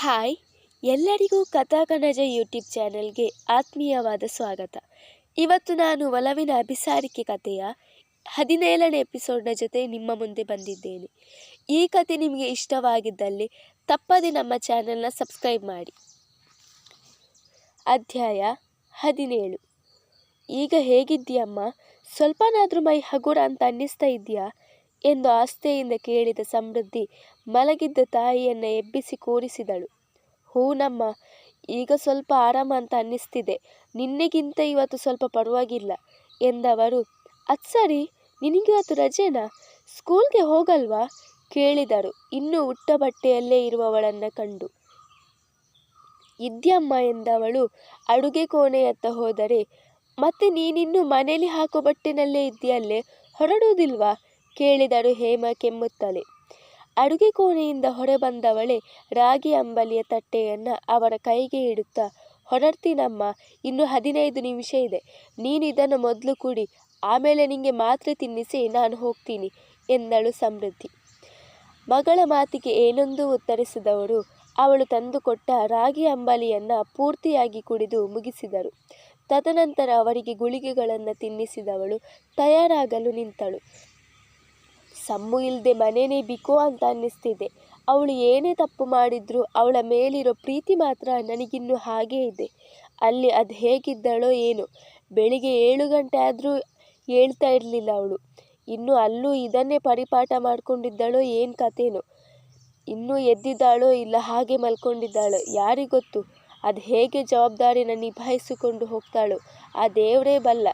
Hi, ಎಲ್ಲರಿಗೂ ಕಥಾಕನಜ YouTube ಚಾನೆಲ್ಗೆ ಆತ್ಮೀಯವಾದ ಸ್ವಾಗತ. ಇವತ್ತು ನಾನು ಒಲವಿನ ಅಭಿಸಾರಿಕೆ ಕಥೆಯ ಹದಿನೇಳನೇ ಎಪಿಸೋಡ್ನ ಜೊತೆ ನಿಮ್ಮ ಮುಂದೆ ಬಂದಿದ್ದೇನೆ. ಈ ಕತೆ ನಿಮಗೆ ಇಷ್ಟವಾಗಿದ್ದಲ್ಲಿ ತಪ್ಪದೆ ನಮ್ಮ ಚಾನೆಲ್ನ ಸಬ್ಸ್ಕ್ರೈಬ್ ಮಾಡಿ. ಅಧ್ಯಾಯ ಹದಿನೇಳು. ಈಗ ಹೇಗಿದ್ದೀಯಮ್ಮ? ಸ್ವಲ್ಪನಾದರೂ ಮೈ ಹಗುರ ಅಂತ ಅನ್ನಿಸ್ತಾ ಇದೆಯಾ ಎಂದು ಆಸ್ತೆಯಿಂದ ಕೇಳಿದ ಸಮೃದ್ಧಿ ಮಲಗಿದ್ದ ತಾಯಿಯನ್ನು ಎಬ್ಬಿಸಿ ಕೂರಿಸಿದಳು. ಹೂನಮ್ಮ ಈಗ ಸ್ವಲ್ಪ ಆರಾಮ ಅಂತ ಅನ್ನಿಸ್ತಿದೆ. ನಿನ್ನೆಗಿಂತ ಇವತ್ತು ಸ್ವಲ್ಪ ಪರವಾಗಿಲ್ಲ ಎಂದವರು ಅದು ಸರಿ, ನಿನಗಿವತ್ತು ರಜೆನಾ? ಸ್ಕೂಲ್ಗೆ ಹೋಗಲ್ವಾ? ಕೇಳಿದರು. ಇನ್ನೂ ಉಟ್ಟ ಬಟ್ಟೆಯಲ್ಲೇ ಇರುವವಳನ್ನು ಕಂಡು. ಇದ್ಯಮ್ಮ ಎಂದವಳು ಅಡುಗೆ ಕೋಣೆಯತ್ತ ಹೋದರೆ, ಮತ್ತೆ ನೀನಿನ್ನೂ ಮನೇಲಿ ಹಾಕೋ ಬಟ್ಟೆನಲ್ಲೇ ಇದೆಯಲ್ಲೇ ಹೊರಡುವುದಿಲ್ವಾ? ಕೇಳಿದರು ಹೇಮ ಕೆಮ್ಮುತ್ತಲೇ. ಅಡುಗೆ ಕೋಣೆಯಿಂದ ಹೊರಬಂದವಳೆ ರಾಗಿ ಅಂಬಲಿಯ ತಟ್ಟೆಯನ್ನು ಅವರ ಕೈಗೆ ಇಡುತ್ತಾ ಹೊರಡ್ತೀನಮ್ಮ ಇನ್ನು ಹದಿನೈದು ನಿಮಿಷ ಇದೆ. ನೀನು ಇದನ್ನು ಮೊದಲು ಕುಡಿ, ಆಮೇಲೆ ನಿಂಗೆ ಮಾತ್ರೆ ತಿನ್ನಿಸಿ ನಾನು ಹೋಗ್ತೀನಿ, ಎಂದಳು ಸಮೃದ್ಧಿ. ಮಗಳ ಮಾತಿಗೆ ಏನೊಂದು ಉತ್ತರಿಸಿದವರು ಅವಳು ತಂದುಕೊಟ್ಟ ರಾಗಿ ಅಂಬಲಿಯನ್ನು ಪೂರ್ತಿಯಾಗಿ ಕುಡಿದು ಮುಗಿಸಿದರು. ತದನಂತರ ಅವರಿಗೆ ಗುಳಿಗೆಗಳನ್ನು ತಿನ್ನಿಸಿದವಳು ತಯಾರಾಗಲು ನಿಂತಳು. ಸಮ್ಮು ಇಲ್ಲದೆ ಮನೇನೇ ಬಿಕೋ ಅಂತ ಅನ್ನಿಸ್ತಿದೆ. ಅವಳು ಏನೇ ತಪ್ಪು ಮಾಡಿದ್ರು ಅವಳ ಮೇಲಿರೋ ಪ್ರೀತಿ ಮಾತ್ರ ನನಗಿನ್ನೂ ಹಾಗೇ ಇದೆ. ಅಲ್ಲಿ ಅದು ಹೇಗಿದ್ದಳೋ ಏನೋ. ಬೆಳಿಗ್ಗೆ ಏಳು ಗಂಟೆ ಆದರೂ ಹೇಳ್ತಾ ಇರಲಿಲ್ಲ ಅವಳು. ಇನ್ನು ಅಲ್ಲೂ ಇದನ್ನೇ ಪರಿಪಾಠ ಮಾಡ್ಕೊಂಡಿದ್ದಳೋ ಏನು ಕಥೆನೋ. ಇನ್ನೂ ಎದ್ದಿದ್ದಾಳೋ ಇಲ್ಲ ಹಾಗೆ ಮಲ್ಕೊಂಡಿದ್ದಾಳೋ. ಯಾರಿಗೊತ್ತು ಅದು ಹೇಗೆ ಜವಾಬ್ದಾರಿನ ನಿಭಾಯಿಸಿಕೊಂಡು ಹೋಗ್ತಾಳೋ. ಆ ದೇವರೇ ಬಲ್ಲ.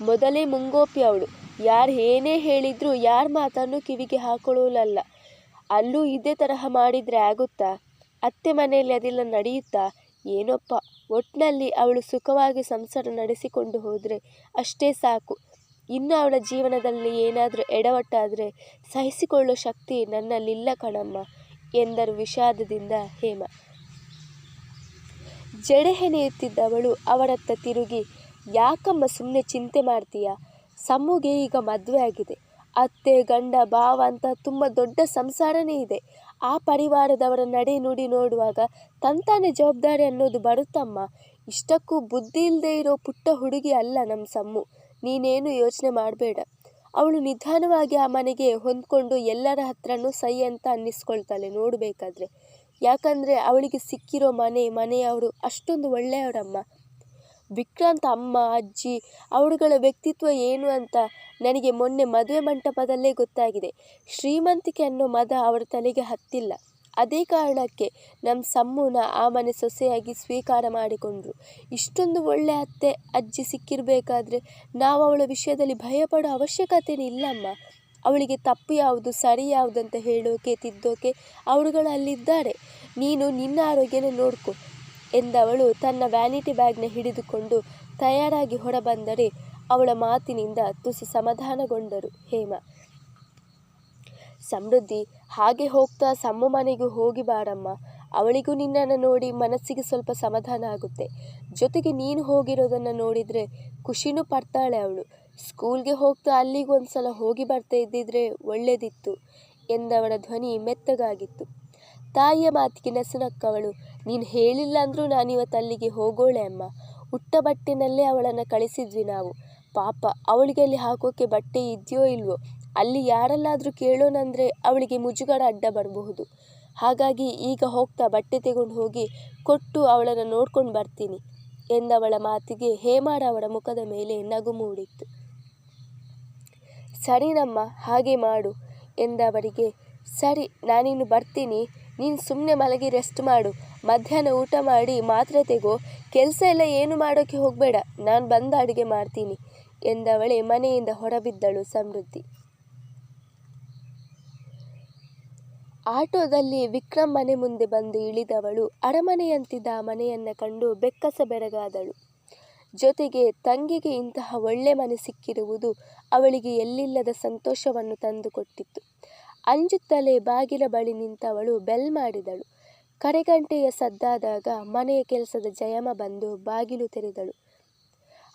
ಮೊದಲೇ ಮುಂಗೋಪಿ ಅವಳು. ಯಾರು ಏನೇ ಹೇಳಿದರೂ, ಯಾರ ಮಾತನ್ನು ಕಿವಿಗೆ ಹಾಕೊಳ್ಳೋಲ್ಲ ಅಲ್ಲೂ ಇದೇ ತರಹ ಮಾಡಿದರೆ ಆಗುತ್ತಾ? ಅತ್ತೆ ಮನೆಯಲ್ಲಿ ಅದೆಲ್ಲ ನಡೆಯುತ್ತಾ? ಏನೋಪ್ಪ ಒಟ್ಟಿನಲ್ಲಿ ಅವಳು ಸುಖವಾಗಿ ಸಂಸಾರ ನಡೆಸಿಕೊಂಡು ಹೋದರೆ ಅಷ್ಟೇ ಸಾಕು. ಇನ್ನು ಅವಳ ಜೀವನದಲ್ಲಿ ಏನಾದರೂ ಎಡವಟ್ಟಾದರೆ ಸಹಿಸಿಕೊಳ್ಳೋ ಶಕ್ತಿ ನನ್ನಲ್ಲಿಲ್ಲ ಕಣಮ್ಮ, ಎಂದರು ವಿಷಾದದಿಂದ ಹೇಮ. ಜಡೆ ಹೆಣೆಯುತ್ತಿದ್ದವಳು ಅವರತ್ತ ತಿರುಗಿ, ಯಾಕಮ್ಮ ಸುಮ್ಮನೆ ಚಿಂತೆ ಮಾಡ್ತೀಯಾ? ಸಮ್ಮುಗೆ ಈಗ ಮದುವೆ ಆಗಿದೆ ಅತ್ತೆ, ಗಂಡ, ಭಾವ ಅಂತ ತುಂಬ ದೊಡ್ಡ ಸಂಸಾರನೇ ಇದೆ. ಆ ಪರಿವಾರದವರ ನಡೆ ನುಡಿ ನೋಡುವಾಗ ತಂತಾನೆ ಜವಾಬ್ದಾರಿ ಅನ್ನೋದು ಬರುತ್ತಮ್ಮ. ಇಷ್ಟಕ್ಕೂ ಬುದ್ಧಿ ಇಲ್ಲದೆ ಇರೋ ಪುಟ್ಟ ಹುಡುಗಿ ಅಲ್ಲ ನಮ್ಮ ಸಮ್ಮು. ನೀನೇನು ಯೋಚನೆ ಮಾಡಬೇಡ. ಅವಳು ನಿಧಾನವಾಗಿ ಆ ಮನೆಗೆ ಹೊಂದ್ಕೊಂಡು ಎಲ್ಲರ ಹತ್ರನೂ ಸೈ ಅಂತ ಅನ್ನಿಸ್ಕೊಳ್ತಾಳೆ ನೋಡಬೇಕಾದ್ರೆ. ಯಾಕಂದರೆ ಅವಳಿಗೆ ಸಿಕ್ಕಿರೋ ಮನೆ, ಮನೆಯವರು ಅಷ್ಟೊಂದು ಒಳ್ಳೆಯವರಮ್ಮ. ವಿಕ್ರಾಂತ್ ಅಮ್ಮ, ಅಜ್ಜಿ ಅವಳುಗಳ ವ್ಯಕ್ತಿತ್ವ ಏನು ಅಂತ ನನಗೆ ಮೊನ್ನೆ ಮದುವೆ ಮಂಟಪದಲ್ಲೇ ಗೊತ್ತಾಗಿದೆ. ಶ್ರೀಮಂತಿಕೆ ಅನ್ನೋ ಮದ ಅವರ ತಲೆಗೆ ಹತ್ತಿಲ್ಲ. ಅದೇ ಕಾರಣಕ್ಕೆ ನಮ್ಮ ಸಮ್ಮುನ ಆ ಮನೆ ಸೊಸೆಯಾಗಿ ಸ್ವೀಕಾರ ಮಾಡಿಕೊಂಡ್ರು. ಇಷ್ಟೊಂದು ಒಳ್ಳೆ ಅತ್ತೆ, ಅಜ್ಜಿ ಸಿಕ್ಕಿರಬೇಕಾದ್ರೆ ನಾವು ಅವಳ ವಿಷಯದಲ್ಲಿ ಭಯಪಡೋ ಅವಶ್ಯಕತೆನೇ ಇಲ್ಲಮ್ಮ. ಅವಳಿಗೆ ತಪ್ಪು ಯಾವುದು, ಸರಿ ಯಾವುದಂತ ಹೇಳೋಕೆ, ತಿದ್ದೋಕೆ ಅವಳುಗಳು ಅಲ್ಲಿದ್ದಾರೆ ನೀನು ನಿನ್ನ ಆರೋಗ್ಯನ ನೋಡ್ಕೊ. ಎಂದವಳು ತನ್ನ ವ್ಯಾನಿಟಿ ಬ್ಯಾಗ್ನ ಹಿಡಿದುಕೊಂಡು ತಯಾರಾಗಿ ಹೊರಬಂದರೆ ಅವಳ ಮಾತಿನಿಂದ ತುಸು ಸಮಾಧಾನಗೊಂಡರು ಹೇಮ. ಸಮೃದ್ಧಿ, ಹಾಗೆ ಹೋಗ್ತಾ ಸಮ್ಮ ಮನೆಗೂ ಹೋಗಿ ಬಾರಮ್ಮ. ಅವಳಿಗೂ ನಿನ್ನನ್ನು ನೋಡಿ ಮನಸ್ಸಿಗೆ ಸ್ವಲ್ಪ ಸಮಾಧಾನ ಆಗುತ್ತೆ. ಜೊತೆಗೆ ನೀನು ಹೋಗಿರೋದನ್ನು ನೋಡಿದರೆ ಖುಷಿನೂ ಪಡ್ತಾಳೆ ಅವಳು. ಸ್ಕೂಲ್ಗೆ ಹೋಗ್ತಾ ಅಲ್ಲಿಗೆ ಒಂದ್ಸಲ ಹೋಗಿ ಬರ್ತಾ ಇದ್ದಿದ್ರೆ ಒಳ್ಳೇದಿತ್ತು ಎಂದವಳ ಧ್ವನಿ ಮೆತ್ತಗಾಗಿತ್ತು. ತಾಯಿಯ ಮಾತಿಗೆ ನಸುನಕ್ಕವಳು. ನೀನು ಹೇಳಿಲ್ಲ ಅಂದರೂ ನಾನಿವತ್ತು ಅಲ್ಲಿಗೆ ಹೋಗೋಳೆ ಅಮ್ಮ. ಉಟ್ಟ ಬಟ್ಟೆನಲ್ಲೇ ಅವಳನ್ನು ಕಳಿಸಿದ್ವಿ ನಾವು. ಪಾಪ, ಅವಳಿಗೆ ಅಲ್ಲಿ ಹಾಕೋಕೆ ಬಟ್ಟೆ ಇದೆಯೋ ಇಲ್ವೋ? ಅಲ್ಲಿ ಯಾರಲ್ಲಾದರೂ ಕೇಳೋಣಂದರೆ ಅವಳಿಗೆ ಮುಜುಗರ ಅಡ್ಡ ಬರಬಹುದು. ಹಾಗಾಗಿ ಈಗ ಹೋಗ್ತಾ ಬಟ್ಟೆ ತಗೊಂಡು ಹೋಗಿ ಕೊಟ್ಟು ಅವಳನ್ನು ನೋಡ್ಕೊಂಡು ಬರ್ತೀನಿ ಎಂದವಳ ಮಾತಿಗೆ ಹೇಮಾಡ ಅವಳ ಮುಖದ ಮೇಲೆ ನಗು ಮೂಡಿತ್ತು. ಸರಿನಮ್ಮ ಹಾಗೆ ಮಾಡು ಎಂದವರಿಗೆ, ಸರಿ ನಾನಿನ್ನು ಬರ್ತೀನಿ. ನೀನು ಸುಮ್ಮನೆ ಮಲಗಿ ರೆಸ್ಟ್ ಮಾಡು. ಮಧ್ಯಾಹ್ನ ಊಟ ಮಾಡಿ ಮಾತ್ರೆ ತೆಗೋ. ಕೆಲಸ ಎಲ್ಲ ಏನು ಮಾಡೋಕ್ಕೆ ಹೋಗಬೇಡ. ನಾನು ಬಂದು ಅಡುಗೆ ಮಾಡ್ತೀನಿ ಎಂದವಳೆ ಮನೆಯಿಂದ ಹೊರಬಿದ್ದಳು ಸಮೃದ್ಧಿ. ಆಟೋದಲ್ಲಿ ವಿಕ್ರಮ್ ಮನೆ ಮುಂದೆ ಬಂದು ಇಳಿದವಳು ಅರಮನೆಯಂತಿದ್ದ ಮನೆಯನ್ನು ಕಂಡು ಬೆಕ್ಕಸ ಬೆರಗಾದಳು. ಜೊತೆಗೆ ತಂಗಿಗೆ ಇಂತಹ ಒಳ್ಳೆ ಮನೆ ಸಿಕ್ಕಿರುವುದು ಅವಳಿಗೆ ಎಲ್ಲಿಲ್ಲದ ಸಂತೋಷವನ್ನು ತಂದುಕೊಟ್ಟಿತ್ತು. ಅಂಜುತ್ತಲೇ ಬಾಗಿಲ ಬಳಿ ನಿಂತವಳು ಬೆಲ್ ಮಾಡಿದಳು. ಕರೆಗಂಟೆಯ ಸದ್ದಾದಾಗ ಮನೆಯ ಕೆಲಸದ ಜಯಮ ಬಂದು ಬಾಗಿಲು ತೆರೆದಳು.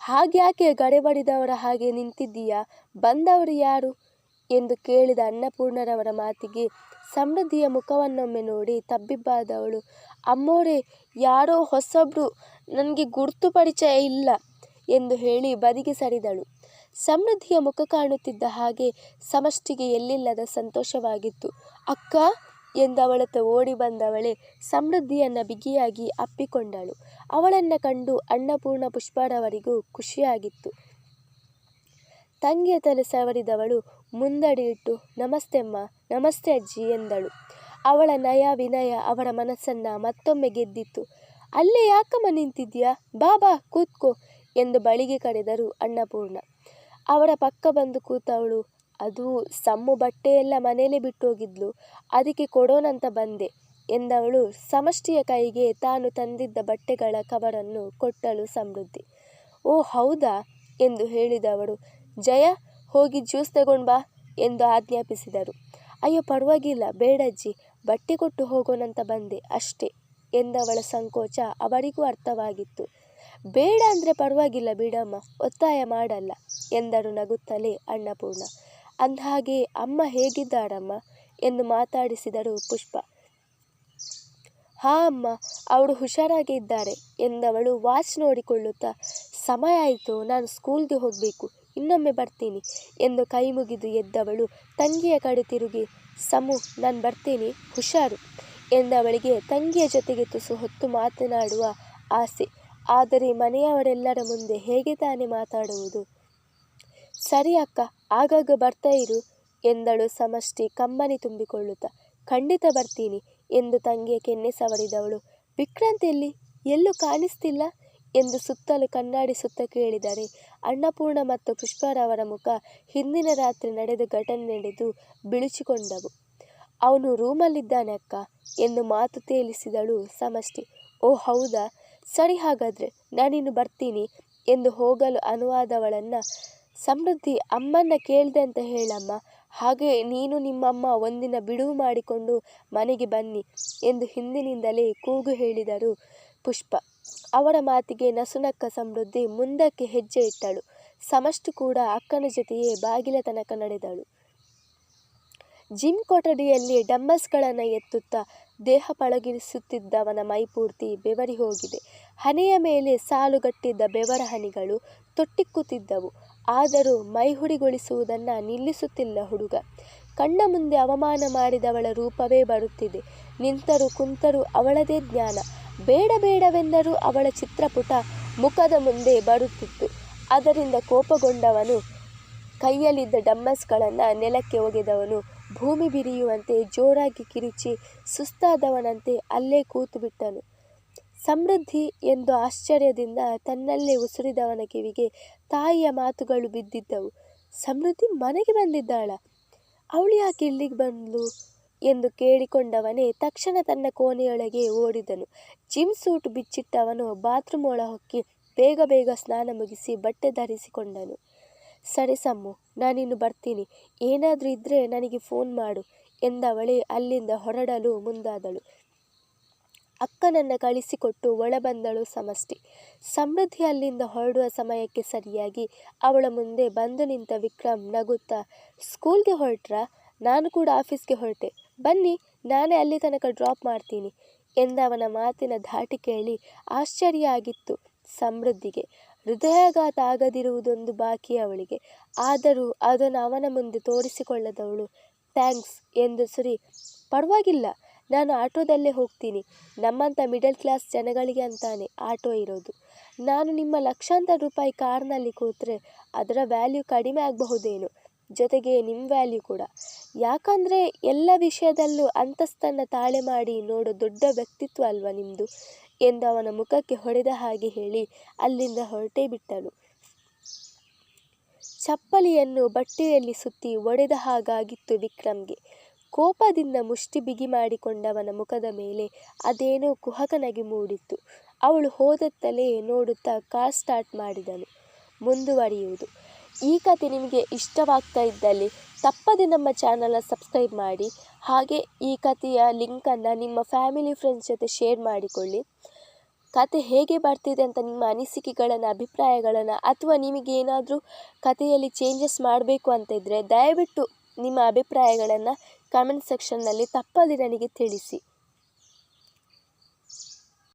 ಹಾಗ್ಯಾಕೆ ಗಡೆಬಡಿದವರ ಹಾಗೆ ನಿಂತಿದ್ದೀಯಾ? ಬಂದವರು ಯಾರು? ಎಂದು ಕೇಳಿದ ಅನ್ನಪೂರ್ಣರವರ ಮಾತಿಗೆ ಸಮೃದ್ಧಿಯ ಮುಖವನ್ನೊಮ್ಮೆ ನೋಡಿ ತಬ್ಬಿಬ್ಬಾದವಳು. ಅಮ್ಮೋರೆ, ಯಾರೋ ಹೊಸಬ್ರು, ನನಗೆ ಗುರ್ತು ಪರಿಚಯ ಇಲ್ಲ ಎಂದು ಹೇಳಿ ಬದಿಗೆ ಸರಿದಳು. ಸಮೃದ್ಧಿಯ ಮುಖ ಕಾಣುತ್ತಿದ್ದ ಹಾಗೆ ಸಮಷ್ಟಿಗೆ ಎಲ್ಲಿಲ್ಲದ ಸಂತೋಷವಾಗಿತ್ತು. ಅಕ್ಕ ಎಂದವಳತ್ತ ಓಡಿ ಬಂದವಳೆ ಸಮೃದ್ಧಿಯನ್ನು ಬಿಗಿಯಾಗಿ ಅಪ್ಪಿಕೊಂಡಳು. ಅವಳನ್ನ ಕಂಡು ಅನ್ನಪೂರ್ಣ ಪುಷ್ಪರವರಿಗೂ ಖುಷಿಯಾಗಿತ್ತು. ತಂಗಿಯ ತಲೆ ಸವರಿದವಳು ಮುಂದಡಿ ಇಟ್ಟು ನಮಸ್ತೆ ಅಮ್ಮ, ನಮಸ್ತೆ ಅಜ್ಜಿ ಎಂದಳು. ಅವಳ ನಯ ವಿನಯ ಅವರ ಮನಸ್ಸನ್ನು ಮತ್ತೊಮ್ಮೆ ಗೆದ್ದಿತ್ತು. ಅಲ್ಲೇ ಯಾಕಮ್ಮ ನಿಂತಿದ್ಯಾ ಬಾ ಬಾ, ಕೂತ್ಕೋ ಎಂದು ಬಳಿಗೆ ಕರೆದರು ಅನ್ನಪೂರ್ಣ. ಅವರ ಪಕ್ಕ ಬಂದು ಕೂತವಳು. ಅದು ಸಮ್ಮು ಬಟ್ಟೆಯೆಲ್ಲ ಬಿಟ್ಟು ಹೋಗಿದ್ಲು ಅದಕ್ಕೆ ಕೊಡೋಣಂತ ಬಂದೆ ಎಂದವಳು ಸಮಷ್ಟಿಯ ಕೈಗೆ ತಾನು ತಂದಿದ್ದ ಬಟ್ಟೆಗಳ ಕವರನ್ನು ಕೊಟ್ಟಳು ಸಮೃದ್ಧಿ. ಓ, ಹೌದಾ? ಎಂದು ಹೇಳಿದವಳು. ಜಯ, ಹೋಗಿ ಜ್ಯೂಸ್ ತಗೊಂಡು ಬಾ ಎಂದು ಆಜ್ಞಾಪಿಸಿದರು. ಅಯ್ಯೋ, ಪರವಾಗಿಲ್ಲ ಬೇಡಜ್ಜಿ ಬಟ್ಟೆ ಕೊಟ್ಟು ಹೋಗೋಣಂತ ಬಂದೆ ಅಷ್ಟೇ ಎಂದವಳ ಸಂಕೋಚ ಅವರಿಗೂ ಅರ್ಥವಾಗಿತ್ತು. ಬೇಡ ಅಂದರೆ ಪರವಾಗಿಲ್ಲ ಬಿಡಮ್ಮ, ಒತ್ತಾಯ ಮಾಡಲ್ಲ ಎಂದರು ನಗುತ್ತಲೇ ಅನ್ನಪೂರ್ಣ. ಅಂದಹಾಗೆ, ಅಮ್ಮ ಹೇಗಿದ್ದಾರಮ್ಮ ಎಂದು ಮಾತಾಡಿಸಿದರು ಪುಷ್ಪ. ಹಾ ಅಮ್ಮ, ಅವಳು ಹುಷಾರಾಗಿ ಇದ್ದಾರೆ, ಎಂದವಳು ವಾಚ್ ನೋಡಿಕೊಳ್ಳುತ್ತಾ, ಸಮಯ ಆಯಿತು, ನಾನು ಸ್ಕೂಲ್ಗೆ ಹೋಗಬೇಕು, ಇನ್ನೊಮ್ಮೆ ಬರ್ತೀನಿ, ಎಂದು ಕೈ ಮುಗಿದು ಎದ್ದವಳು, ತಂಗಿಯ ಕಡೆ ತಿರುಗಿ, ಸಮು, ನಾನು ಬರ್ತೀನಿ, ಹುಷಾರು, ಎಂದವಳಿಗೆ ತಂಗಿಯ ಜೊತೆಗೆ ತುಸು ಹೊತ್ತು ಮಾತನಾಡುವ ಆಸೆ. ಆದರೆ ಮನೆಯವರೆಲ್ಲರ ಮುಂದೆ ಹೇಗೆ ತಾನೇ ಮಾತಾಡುವುದು? ಸರಿ ಅಕ್ಕ, ಆಗಾಗ ಬರ್ತಾ ಇರು ಎಂದಳು ಸಮಷ್ಟಿ ಕಮ್ಮನಿ ತುಂಬಿಕೊಳ್ಳುತ್ತಾ. ಖಂಡಿತ ಬರ್ತೀನಿ ಎಂದು ತಂಗಿಯ ಕೆನ್ನೆ ಸವರಿದವಳು. ವಿಕ್ರಾಂತ್ ಎಲ್ಲಿ? ಎಲ್ಲೂ ಕಾಣಿಸ್ತಿಲ್ಲ ಎಂದು ಸುತ್ತಲೂ ಕಣ್ಣಾಡಿ ಸುತ್ತ ಕೇಳಿದರೆ. ಅನ್ನಪೂರ್ಣ ಮತ್ತು ಪುಷ್ಪರವರ ಮುಖ ಹಿಂದಿನ ರಾತ್ರಿ ನಡೆದ ಘಟನೆ ನಡೆದು ಬಿಳುಚಿಕೊಂಡವು. ಅವನು ರೂಮಲ್ಲಿದ್ದಾನೆ ಅಕ್ಕ ಎಂದು ಮಾತು ತೇಲಿಸಿದಳು ಸಮಷ್ಟಿ. ಓ ಹೌದಾ? ಸರಿ ಹಾಗಾದರೆ ನಾನಿನ್ನು ಬರ್ತೀನಿ ಎಂದು ಹೋಗಲು ಅನುವಾದವಳನ್ನು, ಸಮೃದ್ಧಿ ಅಮ್ಮನ್ನ ಕೇಳಿದೆ ಅಂತ ಹೇಳಮ್ಮ, ಹಾಗೆ ನೀನು ನಿಮ್ಮಮ್ಮ ಒಂದಿನ ಬಿಡುವು ಮಾಡಿಕೊಂಡು ಮನೆಗೆ ಬನ್ನಿ ಎಂದು ಹಿಂದಿನಿಂದಲೇ ಕೂಗು ಹೇಳಿದರು ಪುಷ್ಪ. ಅವರ ಮಾತಿಗೆ ನಸುನಕ್ಕ ಸಮೃದ್ಧಿ ಮುಂದಕ್ಕೆ ಹೆಜ್ಜೆ ಇಟ್ಟಳು. ಸಮಷ್ಟು ಕೂಡ ಅಕ್ಕನ ಜೊತೆಯೇ ಬಾಗಿಲ ತನಕ ನಡೆದಳು. ಜಿಮ್ ಕೊಠಡಿಯಲ್ಲಿ ಡಂಬಲ್ಸ್ಗಳನ್ನು ಎತ್ತುತ್ತಾ ದೇಹ ಪಳಗಿರಿಸುತ್ತಿದ್ದವನ ಮೈಪೂರ್ತಿ ಬೆವರಿ ಹೋಗಿದೆ. ಹನೆಯ ಮೇಲೆ ಸಾಲುಗಟ್ಟಿದ್ದ ಬೆವರ ಹನಿಗಳು ತೊಟ್ಟಿಕ್ಕುತ್ತಿದ್ದವು. ಆದರೂ ಮೈಹುಡಿಗೊಳಿಸುವುದನ್ನು ನಿಲ್ಲಿಸುತ್ತಿಲ್ಲ ಹುಡುಗ. ಕಣ್ಣ ಮುಂದೆ ಅವಮಾನ ಮಾಡಿದವಳ ರೂಪವೇ ಬರುತ್ತಿದೆ. ನಿಂತರು ಕುಂತರು ಅವಳದೇ ಜ್ಞಾನ. ಬೇಡ ಬೇಡವೆಂದರೂ ಅವಳ ಚಿತ್ರಪುಟ ಮುಖದ ಮುಂದೆ ಬರುತ್ತಿತ್ತು. ಅದರಿಂದ ಕೋಪಗೊಂಡವನು ಕೈಯಲ್ಲಿದ್ದ ಡಮ್ಮಸ್ಗಳನ್ನು ನೆಲಕ್ಕೆ ಒಗೆದವನು ಭೂಮಿ ಬಿರಿಯುವಂತೆ ಜೋರಾಗಿ ಕಿರುಚಿ ಸುಸ್ತಾದವನಂತೆ ಅಲ್ಲೇ ಕೂತು ಬಿಟ್ಟನು ಸಮೃದ್ಧಿ ಎಂದು ಆಶ್ಚರ್ಯದಿಂದ ತನ್ನಲ್ಲೇ ಉಸುರಿದವನ ಕಿವಿಗೆ ತಾಯಿಯ ಮಾತುಗಳು ಬಿದ್ದಿದ್ದವು. ಸಮೃದ್ಧಿ ಮನೆಗೆ ಬಂದಿದ್ದಾಳ. ಅವಳು ಯಾಕೆ ಇಲ್ಲಿಗೆ ಬಂದ್ಲು ಎಂದು ಕೇಳಿಕೊಂಡವನೇ ತಕ್ಷಣ ತನ್ನ ಕೋಣೆಯೊಳಗೆ ಓಡಿದನು. ಜಿಮ್ ಸೂಟ್ ಬಿಚ್ಚಿಟ್ಟವನು ಬಾತ್ರೂಮ್ ಒಳ ಹೊಕ್ಕಿ ಬೇಗ ಬೇಗ ಸ್ನಾನ ಮುಗಿಸಿ ಬಟ್ಟೆ ಧರಿಸಿಕೊಂಡನು. ಸರಿ ಸಮ್ಮು, ನಾನಿನ್ನು ಬರ್ತೀನಿ. ಏನಾದರೂ ಇದ್ದರೆ ನನಗೆ ಫೋನ್ ಮಾಡು ಎಂದವಳೇ ಅಲ್ಲಿಂದ ಹೊರಡಲು ಮುಂದಾದಳು. ಅಕ್ಕನನ್ನು ಕಳಿಸಿಕೊಟ್ಟು ಒಳಬಂದಳು ಸಮಷ್ಟಿ. ಸಮೃದ್ಧಿ ಅಲ್ಲಿಂದ ಹೊರಡುವ ಸಮಯಕ್ಕೆ ಸರಿಯಾಗಿ ಅವಳ ಮುಂದೆ ಬಂದು ನಿಂತ ವಿಕ್ರಮ್ ನಗುತ್ತಾ, ಸ್ಕೂಲ್ಗೆ ಹೊರಟ್ರಾ? ನಾನು ಕೂಡ ಆಫೀಸ್ಗೆ ಹೊರಟೆ. ಬನ್ನಿ, ನಾನೇ ಅಲ್ಲಿ ತನಕ ಡ್ರಾಪ್ ಮಾಡ್ತೀನಿ ಎಂದವನ ಮಾತಿನ ಧಾಟಿ ಕೇಳಿ ಆಶ್ಚರ್ಯ ಆಗಿತ್ತು ಸಮೃದ್ಧಿಗೆ. ಹೃದಯಾಘಾತ ಆಗದಿರುವುದೊಂದು ಬಾಕಿ ಅವಳಿಗೆ. ಆದರೂ ಅದನ್ನು ಅವನ ಮುಂದೆ ತೋರಿಸಿಕೊಳ್ಳದವಳು. ಥ್ಯಾಂಕ್ಸ್ ಎಂದು ಸರಿ, ಪರವಾಗಿಲ್ಲ, ನಾನು ಆಟೋದಲ್ಲೇ ಹೋಗ್ತೀನಿ. ನಮ್ಮಂಥ ಮಿಡಲ್ ಕ್ಲಾಸ್ ಜನಗಳಿಗೆ ಅಂತಾನೆ ಆಟೋ ಇರೋದು. ನಾನು ನಿಮ್ಮ ಲಕ್ಷಾಂತರ ರೂಪಾಯಿ ಕಾರ್ನಲ್ಲಿ ಕೂತ್ರೆ ಅದರ ವ್ಯಾಲ್ಯೂ ಕಡಿಮೆ ಆಗಬಹುದೇನೋ? ಜೊತೆಗೆ ನಿಮ್ಮ ವ್ಯಾಲ್ಯೂ ಕೂಡ. ಯಾಕಂದರೆ ಎಲ್ಲ ವಿಷಯದಲ್ಲೂ ಅಂತಸ್ತನ್ನು ತಾಳೆ ಮಾಡಿ ನೋಡೋ ದೊಡ್ಡ ವ್ಯಕ್ತಿತ್ವ ಅಲ್ವಾ ನಿಮ್ಮದು ಎಂದು ಅವನ ಮುಖಕ್ಕೆ ಹೊಡೆದ ಹಾಗೆ ಹೇಳಿ ಅಲ್ಲಿಂದ ಹೊರಟೇ ಬಿಟ್ಟಳು ಚಪ್ಪಲಿಯನ್ನು ಬಟ್ಟೆಯಲ್ಲಿ ಸುತ್ತಿ ಒಡೆದ ಹಾಗಾಗಿತ್ತು ವಿಕ್ರಮ್ಗೆ. ಕೋಪದಿಂದ ಮುಷ್ಟಿ ಬಿಗಿ ಮಾಡಿಕೊಂಡವನ ಮುಖದ ಮೇಲೆ ಅದೇನೋ ಕುಹಕನಗೆ ಮೂಡಿತ್ತು. ಅವಳು ಹೋದತ್ತಲೇ ನೋಡುತ್ತಾ ಕಾರ್ ಸ್ಟಾರ್ಟ್ ಮಾಡಿದನು. ಮುಂದುವರಿಯುವುದು. ಈ ಕತೆ ನಿಮಗೆ ಇಷ್ಟವಾಗ್ತಾ ಇದ್ದಲ್ಲಿ ತಪ್ಪದೆ ನಮ್ಮ ಚಾನಲ್ನ ಸಬ್ಸ್ಕ್ರೈಬ್ ಮಾಡಿ, ಹಾಗೆ ಈ ಕಥೆಯ ಲಿಂಕನ್ನು ನಿಮ್ಮ ಫ್ಯಾಮಿಲಿ ಫ್ರೆಂಡ್ಸ್ ಜೊತೆ ಶೇರ್ ಮಾಡಿಕೊಳ್ಳಿ. ಕತೆ ಹೇಗೆ ಬರ್ತಿದೆ ಅಂತ ನಿಮ್ಮ ಅನಿಸಿಕೆಗಳನ್ನು, ಅಭಿಪ್ರಾಯಗಳನ್ನು, ಅಥವಾ ನಿಮಗೇನಾದರೂ ಕಥೆಯಲ್ಲಿ ಚೇಂಜಸ್ ಮಾಡಬೇಕು ಅಂತ ಇದ್ದರೆ ದಯವಿಟ್ಟು ನಿಮ್ಮ ಅಭಿಪ್ರಾಯಗಳನ್ನು ಕಮೆಂಟ್ ಸೆಕ್ಷನ್ನಲ್ಲಿ ತಪ್ಪದೆ ನನಗೆ ತಿಳಿಸಿ.